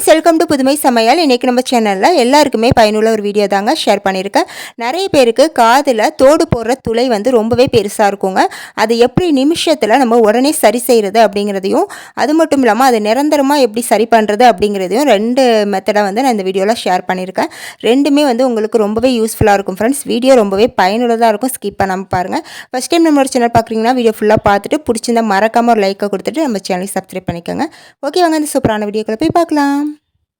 Friends welcome to புதுமை சமையல். இன்றைக்கி நம்ம சேனலில் எல்லாருக்குமே பயனுள்ள ஒரு வீடியோ தாங்க ஷேர் பண்ணியிருக்கேன். நிறைய பேருக்கு காதில் தோடு போடுற துளை வந்து ரொம்பவே பெருசாக இருக்குங்க. அது எப்படி நிமிஷத்தில் நம்ம உடனே சரி செய்கிறது அப்படிங்கிறதையும் அது மட்டும் இல்லாமல் அது நிரந்தரமாக எப்படி சரி பண்ணுறது அப்படிங்கிறதையும் ரெண்டு மெத்தடை வந்து நான் இந்த வீடியோவில் ஷேர் பண்ணியிருக்கேன். ரெண்டுமே வந்து உங்களுக்கு ரொம்பவே யூஸ்ஃபுல்லாக இருக்கும் ஃப்ரெண்ட்ஸ். வீடியோ ரொம்பவே பயனுள்ளதாக இருக்கும். ஸ்கிப் பண்ணாமல் பாருங்கள் ஃபஸ்ட் டைம் நம்மளோட சேனல் பார்க்குறீங்கன்னா வீடியோ ஃபுல்லாக பார்த்துட்டு பிடிச்சிருந்தா மறக்காமல் ஒரு லைக்கை கொடுத்துட்டு நம்ம சேனலை சப்ஸ்கிரைப் பண்ணிக்கோங்க. ஓகே வாங்க இந்த சூப்பரான வீடியோக்களை போய் பார்க்கலாம்.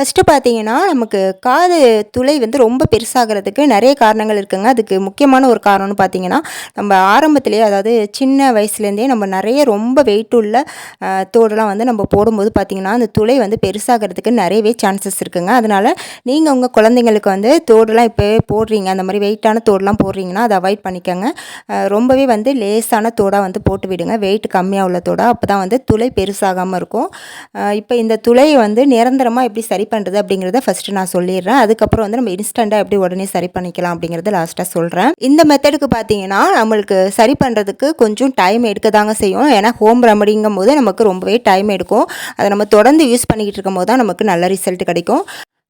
ஃபஸ்ட்டு பார்த்தீங்கன்னா நமக்கு காது துளை வந்து ரொம்ப பெருசாகிறதுக்கு நிறைய காரணங்கள் இருக்குங்க. அதுக்கு முக்கியமான ஒரு காரணம்னு பார்த்தீங்கன்னா நம்ம ஆரம்பத்துலேயே அதாவது சின்ன வயசுலேருந்தே நம்ம நிறைய ரொம்ப வெயிட் உள்ள தோடெலாம் தோடெல்லாம் வந்து நம்ம போடும்போது பார்த்தீங்கன்னா அந்த துளை வந்து பெருசாகிறதுக்கு நிறையவே சான்சஸ் இருக்குங்க. அதனால் நீங்கள் உங்கள் குழந்தைங்களுக்கு வந்து தோடெல்லாம் இப்போவே போடுறீங்க அந்த மாதிரி வெயிட்டான தோடெலாம் போடுறீங்கன்னா அதை அவாய்ட் பண்ணிக்கோங்க. ரொம்பவே வந்து லேசான தோடாக வந்து போட்டு விடுங்க. வெயிட் கம்மியாக உள்ள தோடாக அப்போ தான் வந்து துளை பெருசாகாமல் இருக்கும். இப்போ இந்த துளையை வந்து நிரந்தரமாக எப்படி சரி பண்ணுறது அப்படிங்கிறத ஃபஸ்ட்டு நான் சொல்லிடுறேன். அதுக்கப்புறம் வந்து நம்ம இன்ஸ்டண்ட்டாக எப்படி உடனே சரி பண்ணிக்கலாம் அப்படிங்கிறத லாஸ்ட்டாக சொல்கிறேன் இந்த மெத்தடுக்கு பார்த்தீங்கன்னா நம்மளுக்கு சரி பண்ணுறதுக்கு கொஞ்சம் டைம் எடுக்க தாங்க செய்யும். ஏன்னா ஹோம் ரெமடிங்கும் போது நமக்கு ரொம்பவே டைம் எடுக்கும். அதை நம்ம தொடர்ந்து யூஸ் பண்ணிக்கிட்டு இருக்கும் போது தான் நமக்கு நல்ல ரிசல்ட் கிடைக்கும்.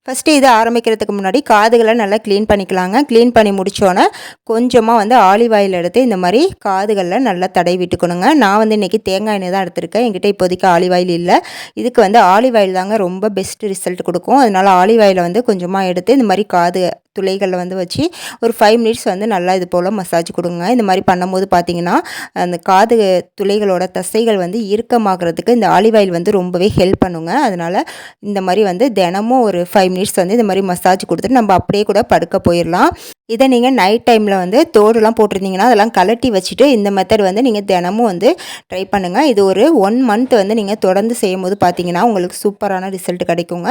ஃபஸ்ட்டு இது ஆரம்பிக்கிறதுக்கு முன்னாடி காதுகளை நல்லா க்ளீன் பண்ணிக்கலாங்க. க்ளீன் பண்ணி முடித்தோன்னே கொஞ்சமாக வந்து ஆலிவ் ஆயில் எடுத்து இந்த மாதிரி காதுகளில் நல்லா தடை விட்டுக்கணுங்க. நான் வந்து இன்றைக்கி தேங்காய் எண்ணெய் தான் எடுத்திருக்கேன். என்கிட்ட இப்போதைக்கு ஆலிவ் ஆயில் இல்லை. இதுக்கு வந்து ஆலிவ் ஆயில் தாங்க ரொம்ப பெஸ்ட் ரிசல்ட் கொடுக்கும். அதனால ஆலிவ் ஆயிலை வந்து கொஞ்சமாக எடுத்து இந்த மாதிரி காது துளைகளில் வந்து வச்சு ஒரு ஃபைவ் மினிட்ஸ் வந்து நல்லா இது போல் மசாஜ் கொடுங்க. இந்த மாதிரி பண்ணும்போது பார்த்தீங்கன்னா அந்த காது துளைகளோட தசைகள் வந்து இறுக்கமாகறதுக்கு இந்த ஆலிவ் ஆயில் வந்து ரொம்பவே ஹெல்ப் பண்ணுங்க. அதனால் இந்த மாதிரி வந்து தினமும் ஒரு ஃபைவ் மினிட்ஸ் வந்து இந்த மாதிரி மசாஜ் கொடுத்துட்டு நம்ம அப்படியே கூட படுக்க போயிடலாம் இதை நீங்கள் நைட் டைமில் வந்து தோடுலாம் போட்டிருந்தீங்கன்னா அதெல்லாம் கலட்டி வச்சுட்டு இந்த மெத்தட் வந்து நீங்கள் தினமும் வந்து ட்ரை பண்ணுங்கள் இது ஒரு ஒன் மந்த் வந்து நீங்கள் தொடர்ந்து செய்யும்போது பார்த்தீங்கன்னா உங்களுக்கு சூப்பரான ரிசல்ட் கிடைக்குங்க.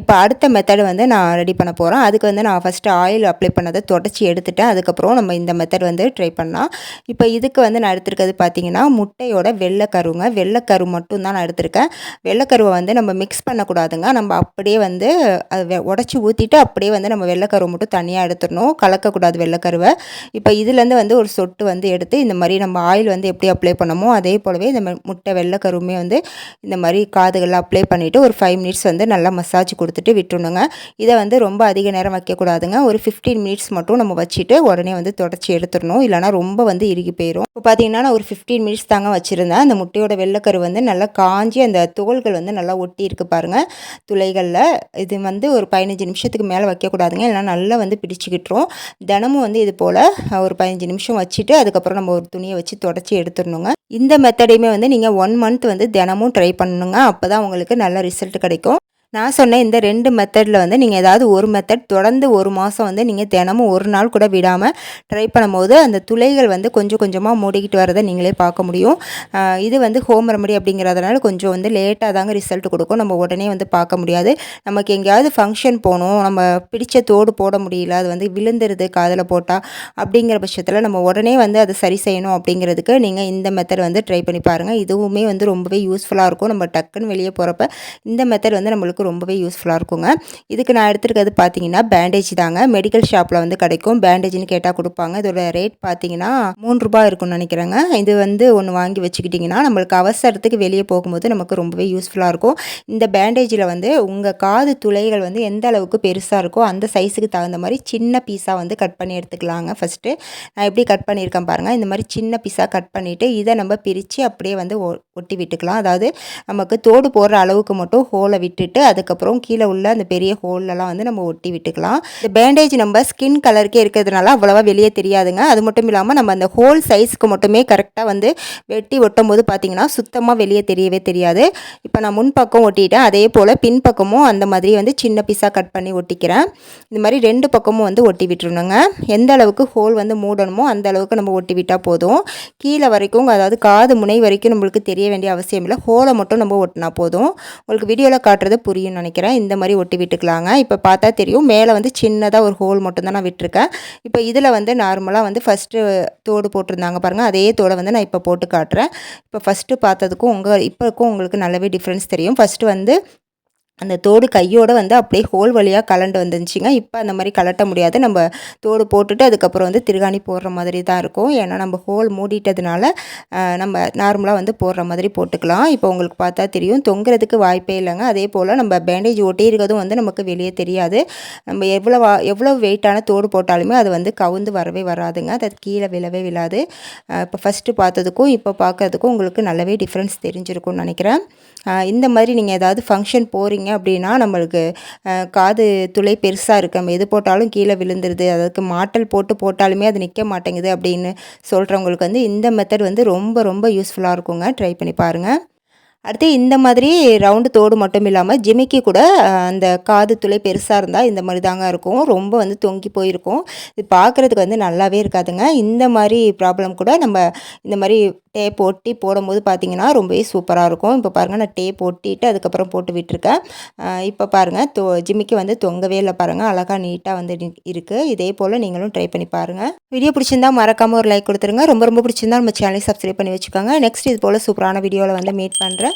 இப்போ அடுத்த மெத்தட் வந்து நான் ரெடி பண்ண போகிறேன் அதுக்கு வந்து நான் ஃபஸ்ட்டு ஆயில் அப்ளை பண்ணதை தொடச்சி எடுத்துட்டேன். அதுக்கப்புறம் நம்ம இந்த மெத்தட் வந்து ட்ரை பண்ணலாம். இப்போ இதுக்கு வந்து நான் எடுத்திருக்கிறது பார்த்தீங்கன்னா முட்டையோட வெள்ளைக்கருங்க. வெள்ளைக்கரு மட்டும் தான் நான் எடுத்திருக்கேன். வெள்ளைக்கருவை வந்து நம்ம மிக்ஸ் பண்ணக்கூடாதுங்க. நம்ம அப்படியே வந்து உடச்சி ஊற்றிட்டு அப்படியே வந்து நம்ம வெள்ளைக்கருவை மட்டும் தனியாக எடுத்துடணும். கலக்கக்கூடாது வெள்ளைக்கருவை. இப்போ இதுலேருந்து வந்து ஒரு சொட்டு வந்து எடுத்து இந்த மாதிரி நம்ம ஆயில் வந்து எப்படி அப்ளை பண்ணமோ அதே போலவே இந்த முட்டை வெள்ளைக்கருவுமே வந்து இந்த மாதிரி காதுகளில் அப்ளை பண்ணிவிட்டு ஒரு ஃபைவ் மினிட்ஸ் வந்து நல்லா மசாஜ் கொடுத்துட்டு விட்டுணுங்க இதை வந்து ரொம்ப அதிக நேரம் வைக்கக்கூடாதுங்க. ஒரு ஃபிஃப்டீன் மினிட்ஸ் மட்டும் நம்ம வச்சுட்டு உடனே வந்து தொடச்சி எடுத்துடணும். இல்லைனா ரொம்ப வந்து இறுகி போயிடும் இப்போ பார்த்தீங்கன்னா நான் ஒரு ஃபிஃப்டீன் மினிட்ஸ் தாங்க வச்சுருந்தேன். அந்த முட்டையோட வெள்ளைக்கரு வந்து நல்லா காஞ்சி அந்த தோல்கள் வந்து நல்லா ஒட்டி இருக்கு பாருங்கள் துளைகளில் இது வந்து ஒரு பதினஞ்சு நிமிஷத்துக்கு மேலே வைக்கக்கூடாதுங்க. இல்லைனா நல்லா வந்து பிடிச்சிக்கிட்டுரும். தினமும் வந்து இது போல் ஒரு பதினஞ்சு நிமிஷம் வச்சுட்டு அதுக்கப்புறம் நம்ம ஒரு துணியை வச்சு தொடச்சி எடுத்துடணுங்க. இந்த மெத்தடையுமே வந்து நீங்கள் ஒன் மந்த் வந்து தினமும் ட்ரை பண்ணணுங்க. அப்போ தான் உங்களுக்கு நல்ல ரிசல்ட் கிடைக்கும். நான் சொன்ன இந்த ரெண்டு மெத்தடில் வந்து நீங்கள் ஏதாவது ஒரு மெத்தட் தொடர்ந்து ஒரு மாதம் வந்து நீங்கள் தினமும் ஒரு நாள் கூட விடாமல் ட்ரை பண்ணும்போது அந்த துளைகள் வந்து கொஞ்சம் கொஞ்சமாக மூடிக்கிட்டு வரதை நீங்களே பார்க்க முடியும். இது வந்து ஹோம் ரெமடி அப்படிங்கிறதுனால கொஞ்சம் வந்து லேட்டாக தாங்க ரிசல்ட் கொடுக்கும். நம்ம உடனே வந்து பார்க்க முடியாது. நமக்கு எங்கேயாவது ஃபங்க்ஷன் போகணும் நம்ம பிடிச்ச தோடு போட முடியல அது வந்து விழுந்துருது காதில் போட்டால் அப்படிங்கிற பட்சத்தில் நம்ம உடனே வந்து அதை சரி செய்யணும் அப்படிங்கிறதுக்கு நீங்கள் இந்த மெத்தட் வந்து ட்ரை பண்ணி பாருங்கள் இதுவுமே வந்து ரொம்பவே யூஸ்ஃபுல்லாக இருக்கும். நம்ம டக்குன்னு வெளியே போகிறப்ப இந்த மெத்தட் வந்து நம்மளுக்கு ரொம்பவே யூஸ்ஃபுல்லாக இருக்குங்க. இதுக்கு நான் எடுத்துருக்கிறது பார்த்தீங்கன்னா பேண்டேஜ் தாங்க. மெடிக்கல் ஷாப்பில் வந்து கிடைக்கும். பேண்டேஜ்னு கேட்டால் கொடுப்பாங்க. இதோட ரேட் பார்த்தீங்கன்னா மூணு ரூபாய் இருக்கும்னு நினைக்கிறேங்க. இது வந்து ஒன்று வாங்கி வச்சுக்கிட்டிங்கன்னா நம்மளுக்கு அவசரத்துக்கு வெளியே போகும்போது நமக்கு ரொம்பவே யூஸ்ஃபுல்லாக இருக்கும். இந்த பேண்டேஜில் வந்து உங்கள் காது துளைகள் வந்து எந்த அளவுக்கு பெருசாக இருக்கோ அந்த சைஸுக்கு தகுந்த மாதிரி சின்ன பீஸாக வந்து கட் பண்ணி எடுத்துக்கலாங்க ஃபஸ்ட்டு நான் எப்படி கட் பண்ணியிருக்கேன் பாருங்கள் இந்த மாதிரி சின்ன பீஸாக கட் பண்ணிவிட்டு இதை நம்ம பிரித்து அப்படியே வந்து ஒ- ஒட்டி விட்டுக்கலாம். அதாவது நமக்கு தோடு போடுற அளவுக்கு மட்டும் ஹோலை விட்டுட்டு அதுக்கப்புறம் கீழே உள்ள அந்த பெரிய ஹோல்லலாம் வந்து நம்ம ஒட்டி விட்டுக்கலாம். இந்த பேண்டேஜ் நம்ம ஸ்கின் கலருக்கே இருக்கிறதுனால அவ்வளோவா வெளியே தெரியாதுங்க. அது மட்டும் இல்லாமல் நம்ம அந்த ஹோல் சைஸ்க்கு மட்டுமே கரெக்டாக வந்து வெட்டி ஒட்டும் போது பார்த்தீங்கன்னா சுத்தமாக வெளியே தெரியவே தெரியாது. இப்போ நான் முன்பக்கம் ஒட்டிட்டேன். அதே போல் பின்பக்கமும் அந்த மாதிரி வந்து சின்ன பீஸாக கட் பண்ணி ஒட்டிக்கிறேன். இந்த மாதிரி ரெண்டு பக்கமும் வந்து ஒட்டி விட்டுருணுங்க எந்த அளவுக்கு ஹோல் வந்து மூடணுமோ அந்த அளவுக்கு நம்ம ஒட்டி விட்டால் போதும். கீழே வரைக்கும் அதாவது காது முனை வரைக்கும் நம்மளுக்கு தெரிய வேண்டிய அவசியம் இல்லை. ஹோலை மட்டும் நம்ம ஒட்டினா போதும். உங்களுக்கு வீடியோவில் காட்டுறது புரியும் நினைக்கிறேன். இந்த மாதிரி ஒட்டி விட்டுக்கலாங்க. இப்போ பார்த்தா தெரியும். மேலே வந்து சின்னதாக ஒரு ஹோல் மட்டும்தான் நான் விட்டுருக்கேன். இப்போ இதில் வந்து நார்மலாக வந்து ஃபஸ்ட்டு தோடு போட்டிருந்தாங்க பாருங்கள் அதே தோடை வந்து நான் இப்போ போட்டு காட்டுறேன். இப்போ ஃபஸ்ட்டு பார்த்ததுக்கும் உங்கள் இப்போக்கும் உங்களுக்கு நல்லாவே டிஃப்ரென்ஸ் தெரியும். ஃபஸ்ட்டு வந்து அந்த தோடு கையோடு வந்து அப்படியே ஹோல் வழியாக கலண்டு வந்துருந்துச்சிங்க இப்போ அந்த மாதிரி கலட்ட முடியாது. நம்ம தோடு போட்டுட்டு அதுக்கப்புறம் வந்து திருகாணி போடுற மாதிரி தான் இருக்கும். ஏன்னா நம்ம ஹோல் மூடிட்டதுனால நம்ம நார்மலாக வந்து போடுற மாதிரி போட்டுக்கலாம். இப்போ உங்களுக்கு பார்த்தா தெரியும். தொங்குறதுக்கு வாய்ப்பே இல்லைங்க. அதே போல் நம்ம பேண்டேஜ் ஒட்டியிருக்கிறதும் வந்து நமக்கு வெளியே தெரியாது. நம்ம எவ்வளோ வா- எவ்வளோ வெயிட்டான தோடு போட்டாலுமே அது வந்து கவுந்து வரவே வராதுங்க. அது கீழே விழவே விழாது. இப்போ ஃபஸ்ட்டு பார்த்ததுக்கும் இப்போ பார்க்கறதுக்கும் உங்களுக்கு நல்லாவே டிஃப்ரென்ஸ் தெரிஞ்சிருக்கும்னு நினைக்கிறேன். இந்த மாதிரி நீங்கள் ஏதாவது ஃபங்க்ஷன் போகிறீங்க அப்படின்னா நம்மளுக்கு காது துளை பெருசாக இருக்கு. நம்ம எது போட்டாலும் கீழே விழுந்துருது. அதுக்கு மாட்டல் போட்டு போட்டாலுமே அது நிற்க மாட்டேங்குது அப்படின்னு சொல்கிறவங்களுக்கு வந்து இந்த மெத்தட் வந்து ரொம்ப ரொம்ப யூஸ்ஃபுல்லாக இருக்குங்க. ட்ரை பண்ணி பாருங்கள் அடுத்து இந்த மாதிரி ரவுண்டு தோடு மட்டும் இல்லாமல் ஜிமிக்கி கூட அந்த காது துளை பெருசாக இருந்தால் இந்த மாதிரி தாங்க இருக்கும். ரொம்ப வந்து தொங்கி போயிருக்கும். இது பார்க்குறதுக்கு வந்து நல்லாவே இருக்காதுங்க. இந்த மாதிரி ப்ராப்ளம் கூட நம்ம இந்த மாதிரி டேப் ஒட்டி போடும்போது பார்த்தீங்கன்னா ரொம்பவே சூப்பராக இருக்கும். இப்போ பாருங்கள் நான் டேப் ஒட்டிட்டு அதுக்கப்புறம் போட்டு விட்டுருக்கேன். இப்போ பாருங்கள் தொ ஜிமிக்கு வந்து தொங்கவே இல்லை பாருங்கள் அழகாக நீட்டாக வந்து இருக்குது இதே போல் நீங்களும் ட்ரை பண்ணி பாருங்கள் வீடியோ பிடிச்சிருந்தா மறக்காமல் ஒரு லைக் கொடுத்துருங்க. ரொம்ப ரொம்ப பிடிச்சிருந்தா நம்ம சேனலை சப்ஸ்கிரைப் பண்ணி வச்சுக்கோங்க. நெக்ஸ்ட் இது போல் சூப்பரான வீடியோவில் வந்து மீட் பண்ணுறேன்